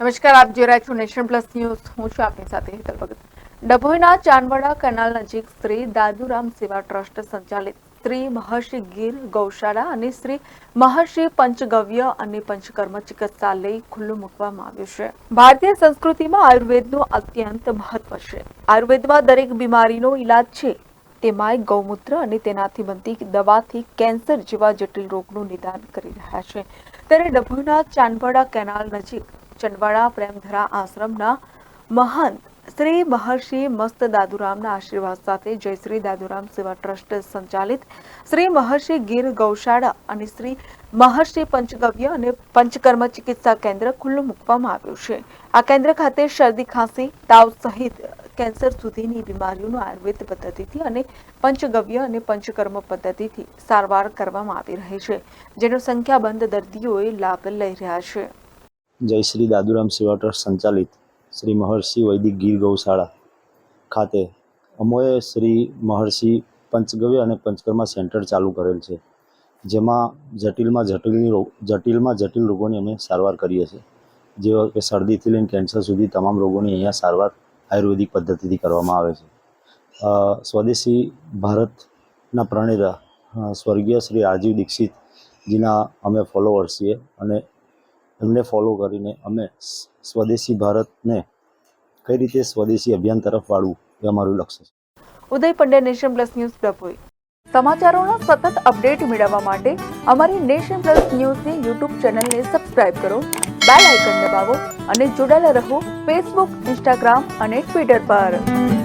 નમસ્કાર, આપ જોઈ રહ્યા છો નેશન પ્લસ ન્યૂઝ. હું છું આપની સાથે હેતલ ભગત. ડભોઈના ચાંદવાડા કેનાલ નજીક શ્રી દાદુરામ સેવા ટ્રસ્ટ સંચાલિત શ્રી મહર્ષિ ગીર ગૌશાળા અને શ્રી મહર્ષિ પંચગવ્ય અને પંચકર્મ ચિકિત્સાલય ખુલ્લું મૂકવામાં આવ્યું છે. ભારતીય સંસ્કૃતિમાં આયુર્વેદનું અત્યંત મહત્વ છે. આયુર્વેદમાં દરેક બીમારીનો ઈલાજ છે. તેમાંય ગૌમૂત્ર અને તેનાથી બનતી દવાથી કેન્સર જેવા જટિલ રોગનું નિદાન કરી રહ્યા છે. ત્યારે ડભોઈના ચાંદવાડા કેનાલ નજીક ચંદવાડા પ્રેમધરા આશ્રમના મહંત શ્રી મહર્ષિ મસ્ત દાદુરામના આશીર્વાદ સાથે જય શ્રી દાદુરામ સેવા ટ્રસ્ટ સંચાલિત શ્રી મહર્ષિ ગીર ગૌશાળા અને શ્રી મહર્ષિ પંચગવ્ય અને પંચકર્મ ચિકિત્સા કેન્દ્ર ખુલ્લું મૂકવામાં આવ્યું છે. આ કેન્દ્ર ખાતે શરદી, ખાંસી, તાવ સહિત કેન્સર સુધીની બીમારીઓનું આયુર્વેદ પદ્ધતિથી અને પંચગવ્ય અને પંચકર્મ પદ્ધતિથી સારવાર કરવામાં આવી રહી છે, જેનો સંખ્યાબંધ દર્દીઓએ લાભ લઈ રહ્યા છે. જય શ્રી દાદુરામ સેવા ટ્રસ્ટ સંચાલિત શ્રી મહર્ષિ વૈદિક ગીર ગૌશાળા ખાતે અમોએ શ્રી મહર્ષિ પંચગવ્ય અને પંચકર્મા સેન્ટર ચાલુ કરેલ છે, જેમાં જટિલમાં જટિલની જટિલમાં જટિલ રોગોની અમે સારવાર કરીએ છીએ. જેવા કે શરદીથી લઈને કેન્સર સુધી તમામ રોગોની અહીંયા સારવાર આયુર્વેદિક પદ્ધતિથી કરવામાં આવે છે. સ્વદેશી ભારતના પ્રણેતા સ્વર્ગીય શ્રી રાજીવ દીક્ષિતજીના અમે ફોલોવર્સ છીએ અને એમને ફોલો કરીને અમે સ્વદેશી ભારતને કઈ રીતે સ્વદેશી અભિયાન તરફ વાળવું એ અમારું લક્ષ્ય છે. Uday Pandya nation plus news Dabhoi. સમાચારોના સતત અપડેટ મેળવવા માટે અમારી નેશન પ્લસ ન્યૂઝની યુટ્યુબ ચેનલને સબસ્ક્રાઇબ કરો, બેલ આઇકન દબાવો અને જોડાયેલા રહો ફેસબુક ઇન્સ્ટાગ્રામ અને ટ્વિટર પર.